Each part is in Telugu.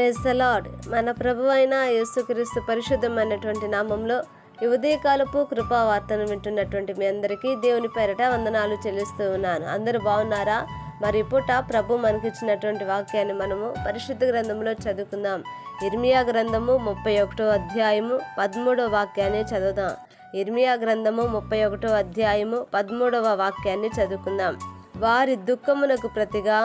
ప్రేజ్ ద లార్డ్ మన ప్రభు అయిన యేసుక్రీస్తు పరిశుద్ధమైనటువంటి నామంలో ఈ ఉదయకాలపు కృపావార్తను వింటున్నటువంటి మీ అందరికీ దేవుని పేరట వందనాలు చెల్లిస్తూ ఉన్నాను. అందరూ బాగున్నారా? మరి పూట ప్రభు మనకిచ్చినటువంటి వాక్యాన్ని మనము పరిశుద్ధ గ్రంథంలో చదువుకుందాం. ఇర్మియా గ్రంథము ముప్పై ఒకటో అధ్యాయము పదమూడవ వాక్యాన్ని చదువుదాం. ఇర్మియా గ్రంథము ముప్పై ఒకటో అధ్యాయము పదమూడవ వాక్యాన్ని చదువుకుందాం. వారి దుఃఖమునకు ప్రతిగా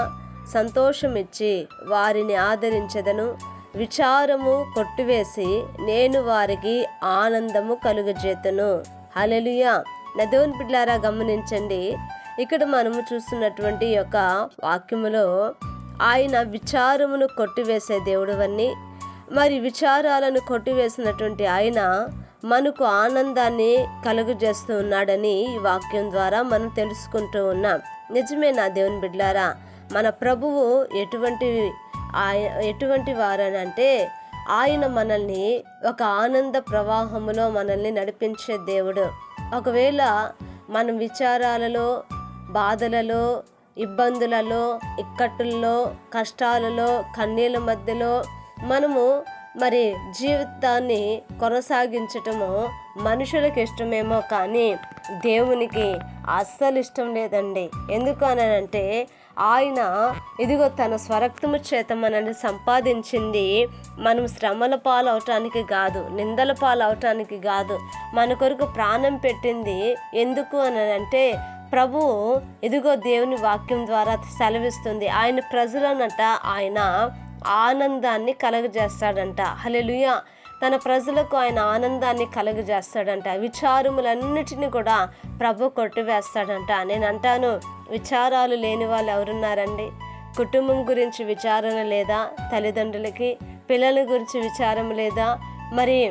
సంతోషమిచ్చి వారిని ఆదరించదను. విచారము కొట్టివేసి నేను వారికి ఆనందము కలుగజేతను. హలలుయా నదోన్ బిడ్లారా గమనించండి. ఇక్కడ మనము చూస్తున్నటువంటి యొక్క వాక్యములో ఆయన విచారమును కొట్టివేసే దేవుడువన్నీ మరి విచారాలను కొట్టివేసినటువంటి ఆయన మనకు ఆనందాన్ని కలుగజేస్తూ ఉన్నాడని ఈ వాక్యం ద్వారా మనం తెలుసుకుంటూ ఉన్నాం. నిజమే నా దేవుని బిడ్లారా మన ప్రభువు ఎటువంటి ఆయ ఎటువంటి వారనంటే ఆయన మనల్ని ఒక ఆనంద ప్రవాహములో మనల్ని నడిపించే దేవుడు. ఒకవేళ మనం విచారాలలో బాధలలో ఇబ్బందులలో ఇక్కట్టుల్లో కష్టాలలో కన్నీళ్ళ మధ్యలో మనము మరి జీవితాన్ని కొనసాగించటము మనుషులకు ఇష్టమేమో కానీ దేవునికి అస్సలు ఇష్టం లేదండి. ఎందుకు అనంటే ఆయన ఇదిగో తన స్వరక్తము చేత మనల్ని సంపాదించింది. మనం శ్రమల పాలవటానికి కాదు నిందల పాలవటానికి కాదు. మన కొరకు ప్రాణం పెట్టింది. ఎందుకు అని అంటే ప్రభువు ఇదిగో దేవుని వాక్యం ద్వారా సెలవిస్తుంది. ఆయన ప్రజలనట ఆయన ఆనందాన్ని కలగజేస్తాడంట. హలెలుయ తన ప్రజలకు ఆయన ఆనందాన్ని కలుగజేస్తాడంట. విచారములన్నిటిని కూడా ప్రభు కొట్టివేస్తాడంట. నేను అంటాను విచారాలు లేని వాళ్ళు ఎవరున్నారండి? కుటుంబం గురించి విచారణ లేదా? తల్లిదండ్రులకి? పిల్లల గురించి విచారం లేదా? మరి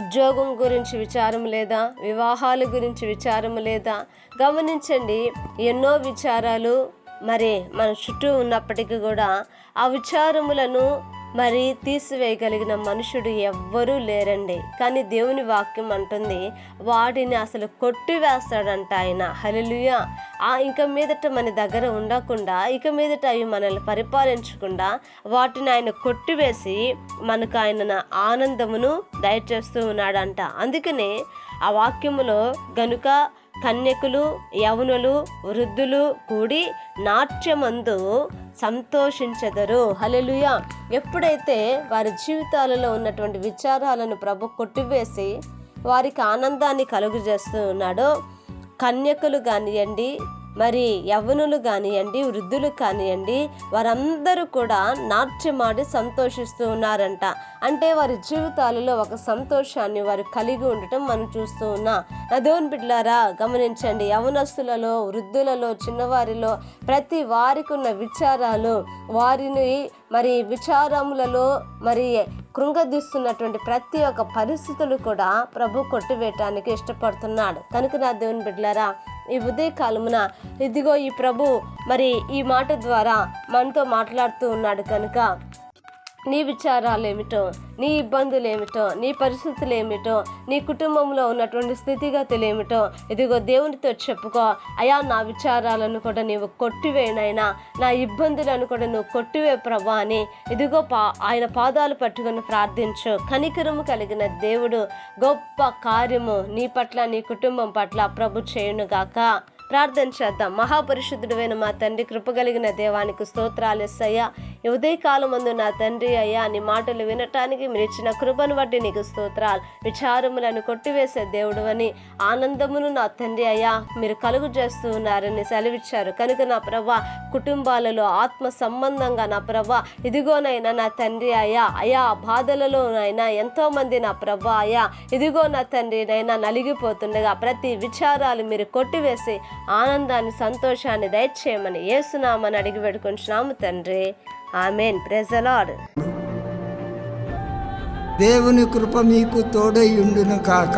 ఉద్యోగం గురించి విచారం లేదా? వివాహాల గురించి విచారం లేదా? గమనించండి ఎన్నో విచారాలు మరి మన చుట్టూ ఉన్నప్పటికీ కూడా ఆ విచారములను మరి తీసివేయగలిగిన మనుషుడు ఎవ్వరూ లేరండి. కానీ దేవుని వాక్యం అంటుంది వాటిని అసలు కొట్టివేస్తాడంట ఆయన. హలిలుయ ఆ ఇక మీదట మన దగ్గర ఉండకుండా ఇక మీదట అవి మనల్ని పరిపాలించకుండా వాటిని ఆయన కొట్టివేసి మనకు ఆయన ఆనందమును దయచేస్తూ ఉన్నాడంట. అందుకనే ఆ వాక్యములో గనుక కన్యకులు యవనులు వృద్ధులు కూడి నాట్యమందు సంతోషించెదరు. హలెలుయ ఎప్పుడైతే వారి జీవితాలలో ఉన్నటువంటి విచారాలను ప్రభు కొట్టివేసి వారికి ఆనందాన్ని కలుగజేస్తూ ఉన్నాడో కన్యకులు కానివ్వండి మరి యవ్వనులు కానివ్వండి వృద్ధులు కానివ్వండి వారందరూ కూడా నాట్యమాడి సంతోషిస్తూ ఉన్నారంట. అంటే వారి జీవితాలలో ఒక సంతోషాన్ని వారు కలిగి ఉండటం మనం చూస్తూ ఉన్నాం. నదేవన్ బిడ్లారా గమనించండి యవనస్తులలో వృద్ధులలో చిన్నవారిలో ప్రతి వారికి ఉన్న విచారాలు వారిని మరి విచారములలో మరి కృంగదీస్తున్నటువంటి ప్రతి ఒక్క పరిస్థితులు కూడా ప్రభు కొట్టివేయటానికి ఇష్టపడుతున్నాడు. కనుక నా దేవుని బిడ్డలారా ఈ ఉదయకాలమున ఇదిగో ఈ ప్రభు మరి ఈ మాట ద్వారా మనతో మాట్లాడుతూ ఉన్నాడు కనుక. నీ విచారాలు ఏమిటో నీ ఇబ్బందులు ఏమిటో నీ పరిస్థితులు ఏమిటో నీ కుటుంబంలో ఉన్నటువంటి స్థితిగతులు ఏమిటో ఇదిగో దేవునితో చెప్పుకో. అయా నా విచారాలను కూడా నీవు కొట్టివేనైనా నా ఇబ్బందులను కూడా నువ్వు కొట్టివే ప్రభా అని ఇదిగో పా ఆయన పాదాలు పట్టుకొని ప్రార్థించు. కనికరము కలిగిన దేవుడు గొప్ప కార్యము నీ పట్ల నీ కుటుంబం పట్ల ప్రభు చేయునుగాక. ప్రార్థన చేద్దాం. మహాపరిశుద్ధుడైన మా తండ్రి కృపగలిగిన దేవానికి స్తోత్రాలు ఎస్సయ్యా. ఈ ఉదయకాలం నా తండ్రి అయ్యా నీ మాటలు వినటానికి మీరు ఇచ్చిన కృపను బట్టి నీకు స్తోత్రాలు. విచారములను కొట్టివేసే దేవుడు అని ఆనందమును నా తండ్రి అయ్యా మీరు కలుగు చేస్తూ ఉన్నారని సెలవిచ్చారు. కనుక నా ప్రభా కుటుంబాలలో ఆత్మ సంబంధంగా నా ప్రభా ఇదిగోనైనా నా తండ్రి అయ్యా అయా బాధలలోనైనా ఎంతోమంది నా ప్రభా అయ్యా ఇదిగో నా తండ్రి నైనా నలిగిపోతుండగా ప్రతి విచారాలు మీరు కొట్టివేసి ఆనందాన్ని సంతోషాన్ని దయచేయమని ఏసునామని అడిగి పెడుకుంటున్నాము తండ్రి. ఆమెన్. ప్రెజలాడ్ దేవుని కృప మీకు తోడై ఉండును కాక.